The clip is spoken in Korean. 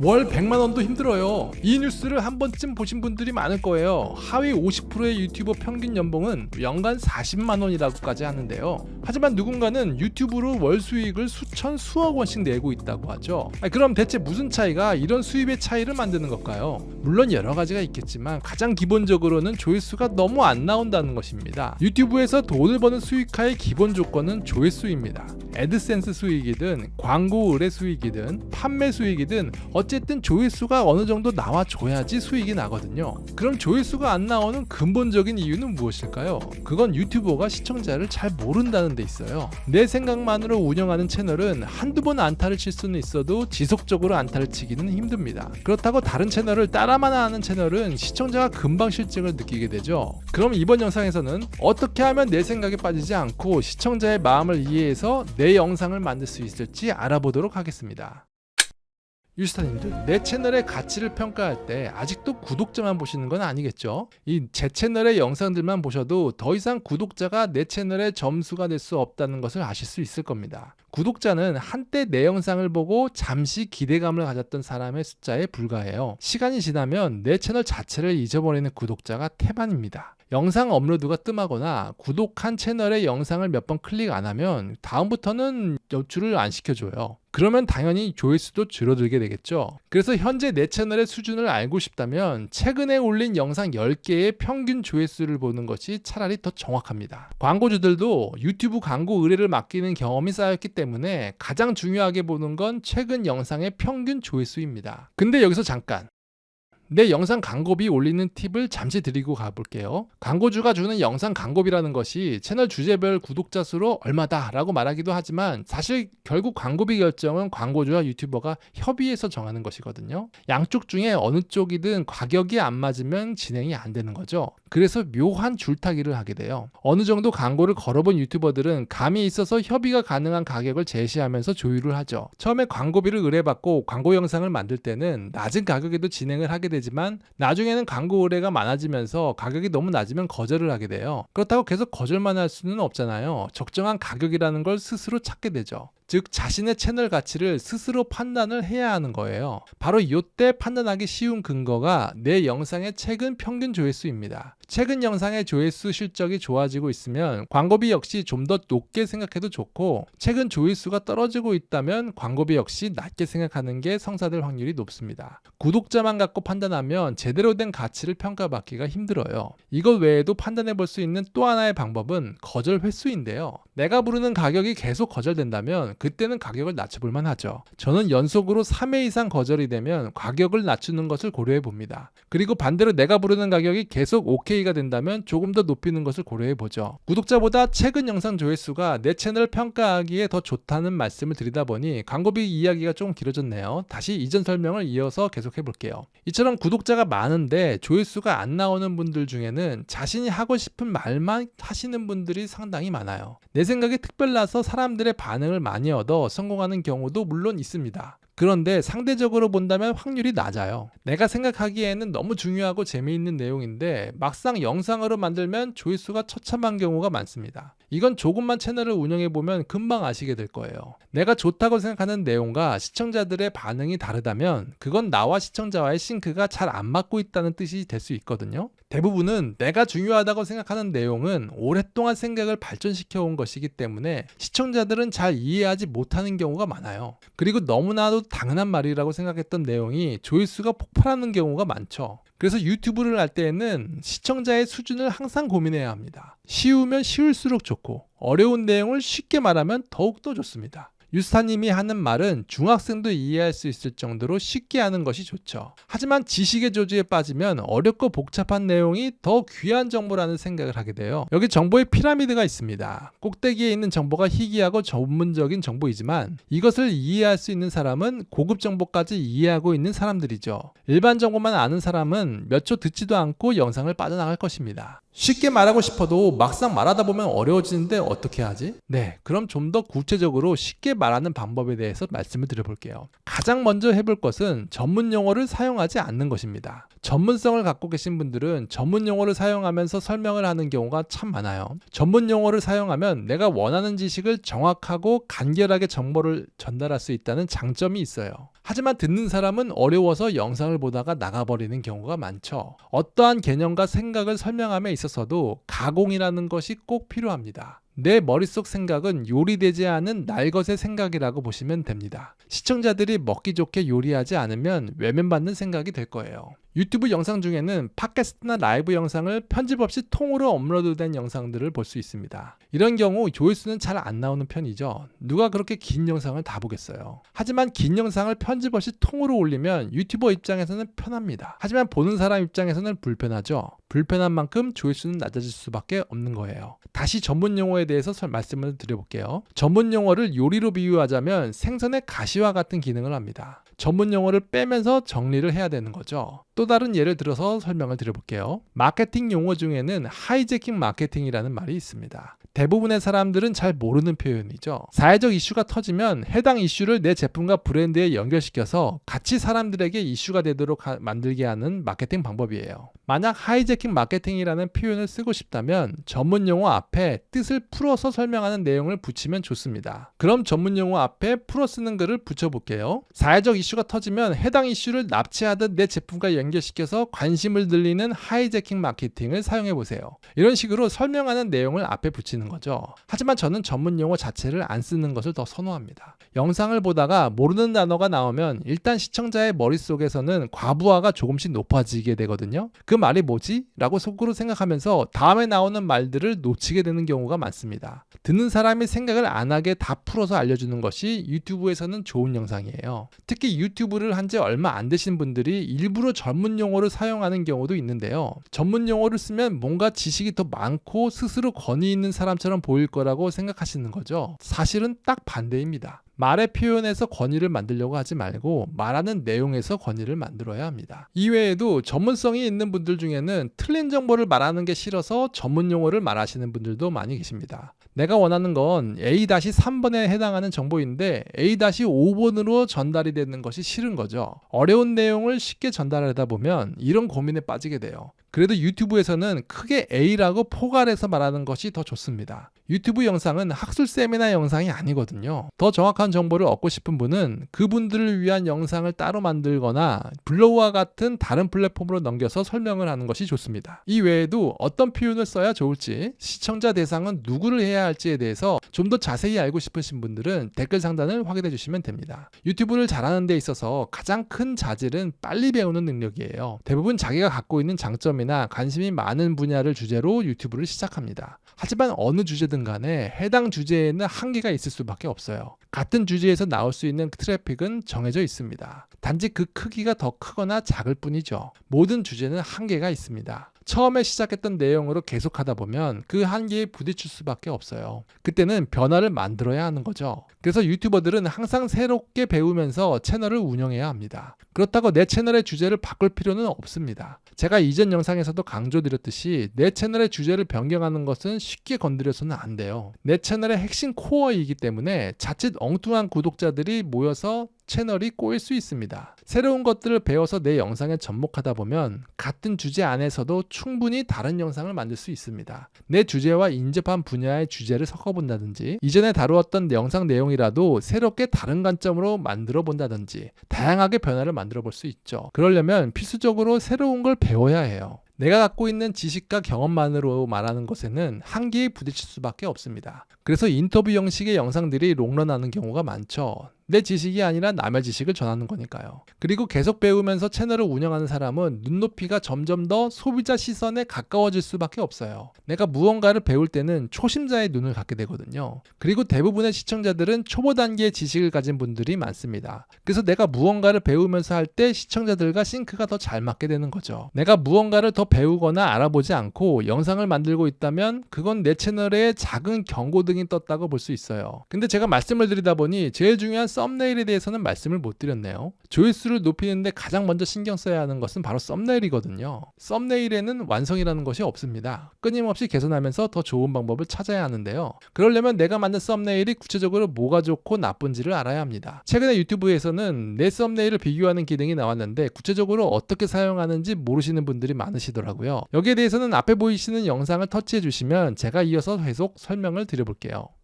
월 100만 원도 힘들어요. 이 뉴스를 한 번쯤 보신 분들이 많을 거예요. 하위 50%의 유튜버 평균 연봉은 연간 40만 원이라고까지 하는데요. 하지만 누군가는 유튜브로 월 수익을 수천 수억 원씩 내고 있다고 하죠. 그럼 대체 무슨 차이가 이런 수입의 차이를 만드는 걸까요? 물론 여러 가지가 있겠지만 가장 기본적으로는 조회수가 너무 안 나온다는 것입니다. 유튜브에서 돈을 버는 수익화의 기본 조건은 조회수입니다. 애드센스 수익이든 광고 의뢰 수익이든 판매 수익이든 어쨌든 조회수가 어느 정도 나와줘야지 수익이 나거든요. 그럼 조회수가 안 나오는 근본적인 이유는 무엇일까요? 그건 유튜버가 시청자를 잘 모른다는 데 있어요. 내 생각만으로 운영하는 채널은 한두 번 안타를 칠 수는 있어도 지속적으로 안타를 치기는 힘듭니다. 그렇다고 다른 채널을 따라만 하는 채널은 시청자가 금방 실증을 느끼게 되죠. 그럼 이번 영상에서는 어떻게 하면 내 생각에 빠지지 않고 시청자의 마음을 이해해서 내 영상을 만들 수 있을지 알아보도록 하겠습니다. 유스타님들 내 채널의 가치를 평가할 때 아직도 구독자만 보시는 건 아니겠죠? 이 제 채널의 영상들만 보셔도 더 이상 구독자가 내 채널의 점수가 될 수 없다는 것을 아실 수 있을 겁니다. 구독자는 한때 내 영상을 보고 잠시 기대감을 가졌던 사람의 숫자에 불과해요. 시간이 지나면 내 채널 자체를 잊어버리는 구독자가 태반입니다. 영상 업로드가 뜸하거나 구독한 채널의 영상을 몇 번 클릭 안 하면 다음부터는 노출을 안 시켜줘요. 그러면 당연히 조회수도 줄어들게 되겠죠. 그래서 현재 내 채널의 수준을 알고 싶다면 최근에 올린 영상 10개의 평균 조회수를 보는 것이 차라리 더 정확합니다. 광고주들도 유튜브 광고 의뢰를 맡기는 경험이 쌓였기 때문에 가장 중요하게 보는 건 최근 영상의 평균 조회수입니다. 근데 여기서 잠깐 내 영상 광고비 올리는 팁을 잠시 드리고 가볼게요. 광고주가 주는 영상 광고비라는 것이 채널 주제별 구독자 수로 얼마다라고 말하기도 하지만 사실 결국 광고비 결정은 광고주와 유튜버가 협의해서 정하는 것이거든요. 양쪽 중에 어느 쪽이든 가격이 안 맞으면 진행이 안 되는 거죠. 그래서 묘한 줄타기를 하게 돼요. 어느 정도 광고를 걸어본 유튜버들은 감이 있어서 협의가 가능한 가격을 제시하면서 조율을 하죠. 처음에 광고비를 의뢰받고 광고 영상을 만들 때는 낮은 가격에도 진행을 하게 되지만 나중에는 광고 의뢰가 많아지면서 가격이 너무 낮으면 거절을 하게 돼요. 그렇다고 계속 거절만 할 수는 없잖아요. 적정한 가격이라는 걸 스스로 찾게 되죠. 즉 자신의 채널 가치를 스스로 판단을 해야 하는 거예요. 바로 이때 판단하기 쉬운 근거가 내 영상의 최근 평균 조회수입니다. 최근 영상의 조회수 실적이 좋아지고 있으면 광고비 역시 좀 더 높게 생각해도 좋고 최근 조회수가 떨어지고 있다면 광고비 역시 낮게 생각하는 게 성사될 확률이 높습니다. 구독자만 갖고 판단하면 제대로 된 가치를 평가받기가 힘들어요. 이것 외에도 판단해 볼 수 있는 또 하나의 방법은 거절 횟수인데요. 내가 부르는 가격이 계속 거절된다면 그때는 가격을 낮춰볼 만하죠. 저는 연속으로 3회 이상 거절이 되면 가격을 낮추는 것을 고려해 봅니다. 그리고 반대로 내가 부르는 가격이 계속 OK가 된다면 조금 더 높이는 것을 고려해 보죠. 구독자보다 최근 영상 조회수가 내 채널을 평가하기에 더 좋다는 말씀을 드리다 보니 광고비 이야기가 좀 길어졌네요. 다시 이전 설명을 이어서 계속 해 볼게요. 이처럼 구독자가 많은데 조회수가 안 나오는 분들 중에는 자신이 하고 싶은 말만 하시는 분들이 상당히 많아요. 내 생각에 특별나서 사람들의 반응을 많이 얻어 성공하는 경우도 물론 있습니다. 그런데 상대적으로 본다면 확률이 낮아요. 내가 생각하기에는 너무 중요하고 재미있는 내용인데 막상 영상으로 만들면 조회수가 처참한 경우가 많습니다. 이건 조금만 채널을 운영해 보면 금방 아시게 될 거예요. 내가 좋다고 생각하는 내용과 시청자들의 반응이 다르다면 그건 나와 시청자와의 싱크가 잘 안 맞고 있다는 뜻이 될 수 있거든요. 대부분은 내가 중요하다고 생각하는 내용은 오랫동안 생각을 발전시켜 온 것이기 때문에 시청자들은 잘 이해하지 못하는 경우가 많아요. 그리고 너무나도 당연한 말이라고 생각했던 내용이 조회수가 폭발하는 경우가 많죠. 그래서 유튜브를 할 때에는 시청자의 수준을 항상 고민해야 합니다. 쉬우면 쉬울수록 좋고 어려운 내용을 쉽게 말하면 더욱더 좋습니다. 유스타님이 하는 말은 중학생도 이해할 수 있을 정도로 쉽게 하는 것이 좋죠. 하지만 지식의 조지에 빠지면 어렵고 복잡한 내용이 더 귀한 정보라는 생각을 하게 돼요. 여기 정보의 피라미드가 있습니다. 꼭대기에 있는 정보가 희귀하고 전문적인 정보이지만 이것을 이해할 수 있는 사람은 고급 정보까지 이해하고 있는 사람들이죠. 일반 정보만 아는 사람은 몇 초 듣지도 않고 영상을 빠져나갈 것입니다. 쉽게 말하고 싶어도 막상 말하다 보면 어려워지는데 어떻게 하지? 네, 그럼 좀 더 구체적으로 쉽게 말하는 방법에 대해서 말씀을 드려볼게요. 가장 먼저 해볼 것은 전문 용어를 사용하지 않는 것입니다. 전문성을 갖고 계신 분들은 전문 용어를 사용하면서 설명을 하는 경우가 참 많아요. 전문 용어를 사용하면 내가 원하는 지식을 정확하고 간결하게 정보를 전달할 수 있다는 장점이 있어요. 하지만 듣는 사람은 어려워서 영상을 보다가 나가버리는 경우가 많죠. 어떠한 개념과 생각을 설명함에 있어서도 가공이라는 것이 꼭 필요합니다. 내 머릿속 생각은 요리되지 않은 날것의 생각이라고 보시면 됩니다. 시청자들이 먹기 좋게 요리하지 않으면 외면받는 생각이 될 거예요. 유튜브 영상 중에는 팟캐스트나 라이브 영상을 편집 없이 통으로 업로드된 영상들을 볼 수 있습니다. 이런 경우 조회수는 잘 안 나오는 편이죠. 누가 그렇게 긴 영상을 다 보겠어요. 하지만 긴 영상을 편집 없이 통으로 올리면 유튜버 입장에서는 편합니다. 하지만 보는 사람 입장에서는 불편하죠. 불편한 만큼 조회수는 낮아질 수밖에 없는 거예요. 다시 전문 용어에 대해서 설- 말씀을 드려볼게요. 전문 용어를 요리로 비유하자면 생선의 가시와 같은 기능을 합니다. 전문 용어를 빼면서 정리를 해야 되는 거죠. 또 다른 예를 들어서 설명을 드려볼게요. 마케팅 용어 중에는 하이제킹 마케팅이라는 말이 있습니다. 대부분의 사람들은 잘 모르는 표현이죠. 사회적 이슈가 터지면 해당 이슈를 내 제품과 브랜드에 연결시켜서 같이 사람들에게 이슈가 되도록 하- 만들게 하는 마케팅 방법이에요. 만약 하이제킹 마케팅이라는 표현을 쓰고 싶다면 전문 용어 앞에 뜻을 풀어서 설명하는 내용을 붙이면 좋습니다. 그럼 전문 용어 앞에 풀어 쓰는 글을 붙여볼게요. 사회적 이슈가 터지면 해당 이슈를 납치하듯 내 제품과 연결시켜서 관심을 들리는 하이제킹 마케팅을 사용해 보세요. 이런 식으로 설명하는 내용을 앞에 붙이는 거죠. 하지만 저는 전문 용어 자체를 안 쓰는 것을 더 선호합니다. 영상을 보다가 모르는 단어가 나오면 일단 시청자의 머릿속에서는 과부하가 조금씩 높아지게 되거든요. 그 말이 뭐지? 라고 속으로 생각하면서 다음에 나오는 말들을 놓치게 되는 경우가 많습니다. 듣는 사람이 생각을 안 하게 다 풀어서 알려주는 것이 유튜브에서는 좋은 영상이에요. 특히 유튜브를 한 지 얼마 안 되신 분들이 일부러 전문 용어를 사용하는 경우도 있는데요. 전문 용어를 쓰면 뭔가 지식이 더 많고 스스로 권위 있는 사람처럼 보일 거라고 생각하시는 거죠. 사실은 딱 반대입니다. 말의 표현에서 권위를 만들려고 하지 말고 말하는 내용에서 권위를 만들어야 합니다. 이외에도 전문성이 있는 분들 중에는 틀린 정보를 말하는 게 싫어서 전문 용어를 말하시는 분들도 많이 계십니다. 내가 원하는 건 A-3번에 해당하는 정보인데 A-5번으로 전달이 되는 것이 싫은 거죠. 어려운 내용을 쉽게 전달하다 보면 이런 고민에 빠지게 돼요. 그래도 유튜브에서는 크게 A라고 포괄해서 말하는 것이 더 좋습니다. 유튜브 영상은 학술 세미나 영상이 아니거든요. 더 정확한 정보를 얻고 싶은 분은 그분들을 위한 영상을 따로 만들거나 블로그와 같은 다른 플랫폼으로 넘겨서 설명을 하는 것이 좋습니다. 이 외에도 어떤 표현을 써야 좋을지, 시청자 대상은 누구를 해야 할지에 대해서 좀 더 자세히 알고 싶으신 분들은 댓글 상단을 확인해 주시면 됩니다. 유튜브를 잘하는 데 있어서 가장 큰 자질은 빨리 배우는 능력이에요. 대부분 자기가 갖고 있는 장점이나 관심이 많은 분야를 주제로 유튜브를 시작합니다. 하지만 어느 주제든 간에 해당 주제에는 한계가 있을 수밖에 없어요. 같은 주제에서 나올 수 있는 트래픽은 정해져 있습니다. 단지 그 크기가 더 크거나 작을 뿐이죠. 모든 주제는 한계가 있습니다. 처음에 시작했던 내용으로 계속하다 보면 그 한계에 부딪힐 수밖에 없어요. 그때는 변화를 만들어야 하는 거죠. 그래서 유튜버들은 항상 새롭게 배우면서 채널을 운영해야 합니다. 그렇다고 내 채널의 주제를 바꿀 필요는 없습니다. 제가 이전 영상에서도 강조드렸듯이 내 채널의 주제를 변경하는 것은 쉽게 건드려서는 안 돼요. 내 채널의 핵심 코어이기 때문에 자칫 엉뚱한 구독자들이 모여서 채널이 꼬일 수 있습니다. 새로운 것들을 배워서 내 영상에 접목하다 보면 같은 주제 안에서도 충분히 다른 영상을 만들 수 있습니다. 내 주제와 인접한 분야의 주제를 섞어본다든지 이전에 다루었던 영상 내용이라도 새롭게 다른 관점으로 만들어 본다든지 다양하게 변화를 만들어 볼 수 있죠. 그러려면 필수적으로 새로운 걸 배워야 해요. 내가 갖고 있는 지식과 경험만으로 말하는 것에는 한계에 부딪힐 수밖에 없습니다. 그래서 인터뷰 형식의 영상들이 롱런하는 경우가 많죠. 내 지식이 아니라 남의 지식을 전하는 거니까요. 그리고 계속 배우면서 채널을 운영하는 사람은 눈높이가 점점 더 소비자 시선에 가까워질 수밖에 없어요. 내가 무언가를 배울 때는 초심자의 눈을 갖게 되거든요. 그리고 대부분의 시청자들은 초보 단계의 지식을 가진 분들이 많습니다. 그래서 내가 무언가를 배우면서 할 때 시청자들과 싱크가 더 잘 맞게 되는 거죠. 내가 무언가를 더 배우거나 알아보지 않고 영상을 만들고 있다면 그건 내 채널에 작은 경고등 이 떴다고 볼 수 있어요. 근데 제가 말씀을 드리다 보니 제일 중요한 썸네일에 대해서는 말씀을 못 드렸네요. 조회수를 높이는데 가장 먼저 신경 써야 하는 것은 바로 썸네일이거든요. 썸네일에는 완성이라는 것이 없습니다. 끊임없이 개선하면서 더 좋은 방법을 찾아야 하는데요. 그러려면 내가 만든 썸네일이 구체적으로 뭐가 좋고 나쁜지를 알아야 합니다. 최근에 유튜브에서는 내 썸네일을 비교하는 기능이 나왔는데 구체적으로 어떻게 사용하는지 모르시는 분들이 많으시더라고요. 여기에 대해서는 앞에 보이시는 영상을 터치해 주시면 제가 이어서 계속 설명을 드려볼게요. scale.